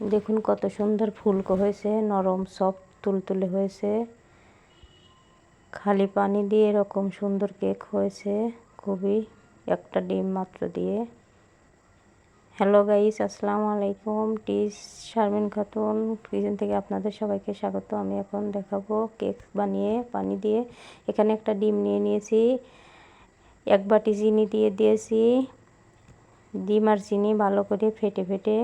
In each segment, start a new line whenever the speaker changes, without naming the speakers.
দেখুন কত সুন্দর ফুলকো হয়েছে, নরম সফট তুলতুলে হয়েছে। খালি পানি দিয়ে এরকম সুন্দর কেক হয়েছে, খুবই। একটা ডিম মাত্র দিয়ে। হ্যালো গাইস আসসালামু আলাইকুম। টিস শারমিন খাতুন কিচেন থেকে আপনাদের সবাইকে স্বাগত। আমি এখন দেখাবো কেক বানিয়ে, পানি দিয়ে। এখানে একটা ডিম নিয়ে নিয়েছি। এক বাটি চিনি দিয়ে দিয়েছি। ডিম আর চিনি ভালো করে ফেটে ফেটে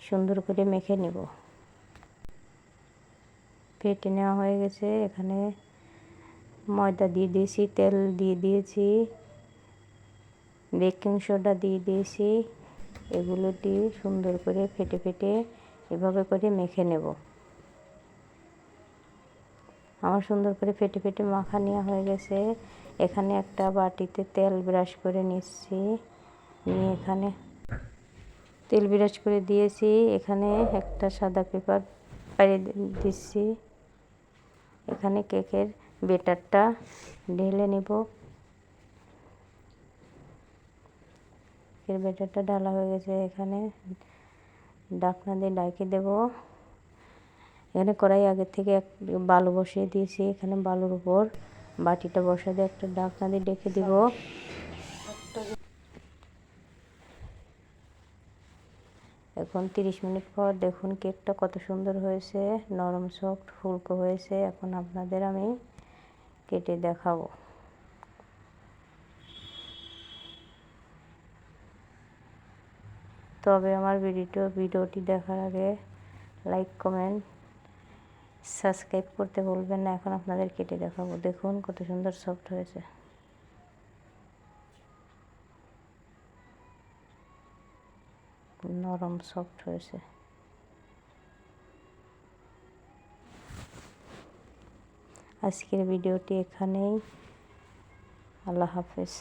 সুন্দর করে মেখে নেব। ফেটে নেওয়া হয়ে গেছে, এখানে ময়দা দিয়ে দিয়েছি, তেল দিয়ে দিয়েছি, বেকিং সোডা দিয়ে দিয়েছি এগুলো দিয়ে সুন্দর করে ফেটে ফেটে এভাবে করে মেখে নেব। আমার সুন্দর করে ফেটে ফেটে মাখা নেওয়া হয়ে গেছে। এখানে একটা বাটিতে তেল ব্রাশ করে নিচ্ছি। নিয়ে এখানে তেল বিরাজ করে দিয়েছি। এখানে একটা সাদা পেপার পাইয়ে দিচ্ছি। এখানে কেকের বেটারটা ঢেলে নেব। কেকের বেটারটা ঢালা হয়ে গেছে। এখানে ডাকনা দিয়ে ডাইকে দেব। এখানে কড়াই আগে থেকে এক বালু বসিয়ে দিয়েছি। এখানে বালুর উপর বাটিটা বসা দিয়ে একটা ডাকনা দিয়ে ডেকে দিব। এখন তিরিশ মিনিট পর দেখুন কেকটা কত সুন্দর হয়েছে, নরম সফট ফুলকো হয়েছে। এখন আপনাদের আমি কেটে দেখাবো। তবে আমার ভিডিও ভিডিওটি দেখার আগে লাইক কমেন্ট সাবস্ক্রাইব করতে বলবেন না। এখন আপনাদের কেটে দেখাবো। দেখুন কত সুন্দর সফট হয়েছে। নরম সফট হয়েছে। আজকের ভিডিওটি এখানেই। আল্লাহ হাফেজ।